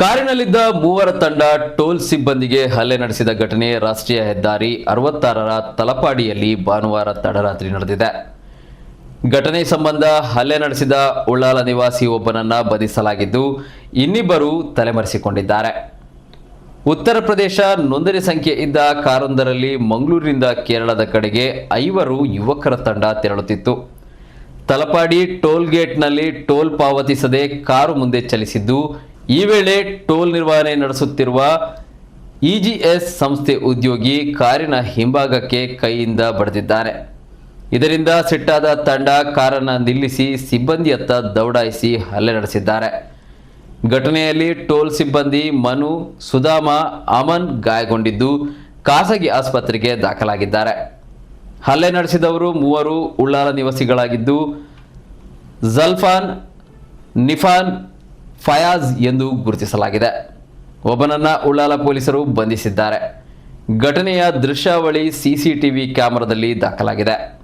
ಕಾರಿನಲ್ಲಿದ್ದ ಮೂವರ ತಂಡ ಟೋಲ್ ಸಿಬ್ಬಂದಿಗೆ ಹಲ್ಲೆ ನಡೆಸಿದ ಘಟನೆ ರಾಷ್ಟ್ರೀಯ ಹೆದ್ದಾರಿ ಅರವತ್ತಾರರ ತಲಪಾಡಿಯಲ್ಲಿ ಭಾನುವಾರ ತಡರಾತ್ರಿ ನಡೆದಿದೆ. ಘಟನೆ ಸಂಬಂಧ ಹಲ್ಲೆ ನಡೆಸಿದ ಉಳ್ಳಾಲ ನಿವಾಸಿ ಒಬ್ಬನನ್ನ ಬಂಧಿಸಲಾಗಿದ್ದು ಇನ್ನಿಬ್ಬರು ತಲೆಮರೆಸಿಕೊಂಡಿದ್ದಾರೆ. ಉತ್ತರ ಪ್ರದೇಶ ನೋಂದಣಿ ಸಂಖ್ಯೆ ಇದ್ದ ಕಾರೊಂದರಲ್ಲಿ ಮಂಗಳೂರಿನಿಂದ ಕೇರಳದ ಕಡೆಗೆ ಐವರು ಯುವಕರ ತಂಡ ತೆರಳುತ್ತಿತ್ತು. ತಲಪಾಡಿ ಟೋಲ್ ಗೇಟ್ನಲ್ಲಿ ಟೋಲ್ ಪಾವತಿಸದೆ ಕಾರು ಮುಂದೆ ಚಲಿಸಿದ್ದು ಈ ವೇಳೆ ಟೋಲ್ ನಿರ್ವಹಣೆ ನಡೆಸುತ್ತಿರುವ ಇಜಿಎಸ್ ಸಂಸ್ಥೆ ಉದ್ಯೋಗಿ ಕಾರಿನ ಹಿಂಭಾಗಕ್ಕೆ ಕೈಯಿಂದ ಬಡಿದಿದ್ದಾನೆ. ಇದರಿಂದ ಸಿಟ್ಟಾದ ತಂಡ ಕಾರನ್ನು ನಿಲ್ಲಿಸಿ ಸಿಬ್ಬಂದಿಯತ್ತ ದೌಡಾಯಿಸಿ ಹಲ್ಲೆ ನಡೆಸಿದ್ದಾರೆ. ಘಟನೆಯಲ್ಲಿ ಟೋಲ್ ಸಿಬ್ಬಂದಿ ಮನು, ಸುಧಾಮ, ಅಮನ್ ಗಾಯಗೊಂಡಿದ್ದು ಖಾಸಗಿ ಆಸ್ಪತ್ರೆಗೆ ದಾಖಲಾಗಿದ್ದಾರೆ. ಹಲ್ಲೆ ನಡೆಸಿದವರು ಮೂವರು ಉಳ್ಳಾಲ ನಿವಾಸಿಗಳಾಗಿದ್ದು, ಜಲ್ಫಾನ್, ನಿಫಾನ್ ಫಯಾಜ್ ಎಂದು ಗುರುತಿಸಲಾಗಿದೆ. ಒಬ್ಬನನ್ನ ಉಳ್ಳಾಲ ಪೊಲೀಸರು ಬಂಧಿಸಿದ್ದಾರೆ. ಘಟನೆಯ ದೃಶ್ಯಾವಳಿ ಸಿಸಿಟಿವಿ ಕ್ಯಾಮೆರಾದಲ್ಲಿ ದಾಖಲಾಗಿದೆ.